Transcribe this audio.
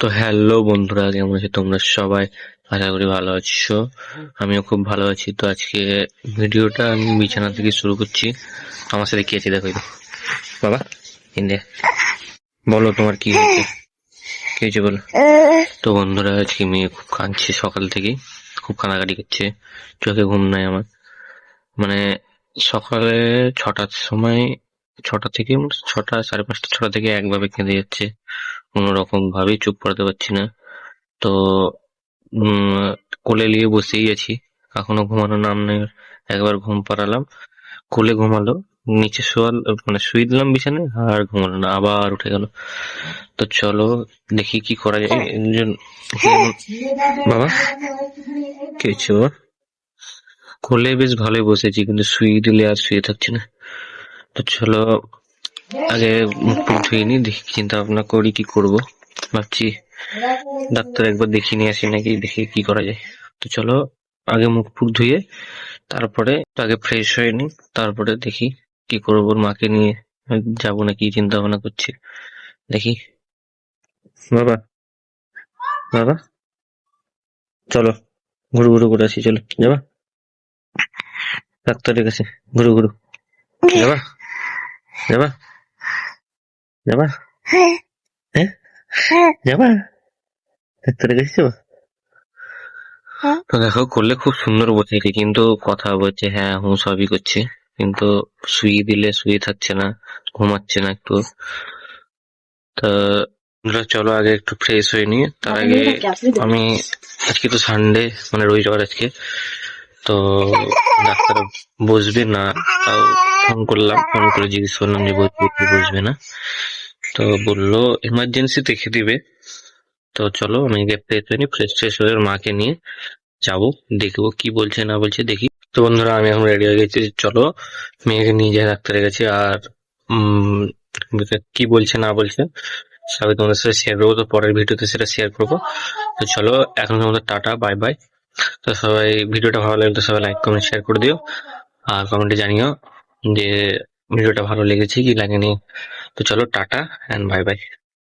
তো হ্যালো বন্ধুরা, কেমন আছো তোমরা সবাই? আশা করি ভালো আছো। আমিও খুব ভালো আছি। তো আজকে ভিডিওটা আমি বিছানা থেকে শুরু করছি। আমার সাথে কি আছে দেখো বাবা ইন্দে বলো তোমার কি হয়েছে? কি হয়েছে বলো? তো বন্ধুরা, আজকে মেয়ে খুব কাঁদছে সকাল থেকে খুব কান্নাকাটি করছে। চোখে ঘুম নাই আমার। মানে সকালে ছটার সময়, ছটা থেকে ছটা, সাড়ে পাঁচটা, ছটা থেকে একভাবে কেঁদে যাচ্ছে। কোনো রকম ভাবেই চুপ করাতে পারছি না। তো কোলে নিয়ে বসেই আছি। এখনও ঘুমানোর নাম নেই। একবার ঘুম পাড়ালাম। কোলে ঘুমালো। নিচে শোয়াল মানে শুয়ে দিলাম বিছানায় আর ঘুমালো না। আবার উঠে গেল। তো চলো, দেখি কি করা যায়। বাবা কি বাবা কোলে বেশ ভালোই বসেছি, কিন্তু শুয়ে দিলে আর শুয়ে থাকছি না। তো চলো আগে মুখ টুক ধুয়ে নি দেখি চিন্তা ভাবনা করি, কি করব। ভাবছি, ডাক্তার একবার দেখিয়ে নিয়ে আসি নাকি, দেখি কি করা যায়। তো চলো, আগে মুখ ফুক ধুয়ে, তারপরে আগে ফ্রেশ হয়ে নি তারপরে দেখি কি করব মাকে নিয়ে যাব নাকি চিন্তা ভাবনা করছি। দেখি। বাবা বাবা, চলো, ঘুরু ঘুরু করে আসি, চলো, যাবা? ডাক্তারের কাছে, ঘুরু ঘুরু। যাবা? যাবা? যাবা হ্যাঁ যাবা ডাক্তারের কাছে যাবা তো দেখো করলে খুব সুন্দর বসেছে কিন্তু কথা বলছে হ্যাঁ হুঁ সবই করছে কিন্তু শুয়ে দিলে শুয়ে থাকছে না ঘুমাচ্ছে না একটু তা চলো আগে একটু ফ্রেশ হয়ে নিয়ে তার আগে আমি আজকে তো সানডে মানে রবিবার আজকে তো ডাক্তার বসবে না তাও ফোন করলাম ফোন করে জিজ্ঞেস করলাম যে বসবে বসবে না তো বলল এমার্জেন্সি দেখে দিবে। তো চলো, আমি আগে ফ্রেশ হয়ে নি ফ্রেশ ফ্রেশ হয়ে মাকে নিয়ে যাব, দেখব কি বলছে, না বলছে, দেখি। তো বন্ধুরা, আমি এখন রেডি হয়ে গেছি, চলো, মেয়েকে নিয়ে যাই ডাক্তারের কাছে, আর কি বলছে, না বলছে, সবাই তোমাদের সাথে শেয়ার করব, তো পরের ভিডিওতে সেটা শেয়ার করব। তো চলো, এখন আমাদের টাটা বাই বাই তো সবাই, ভিডিওটা ভালো লাগলে সবাই লাইক কমেন্ট শেয়ার করে দিও, আর কমেন্টে জানিও যে, ভিডিওটা ভালো লেগেছে কি লাগেনি। তো চলো টাটা অ্যান্ড বাই বাই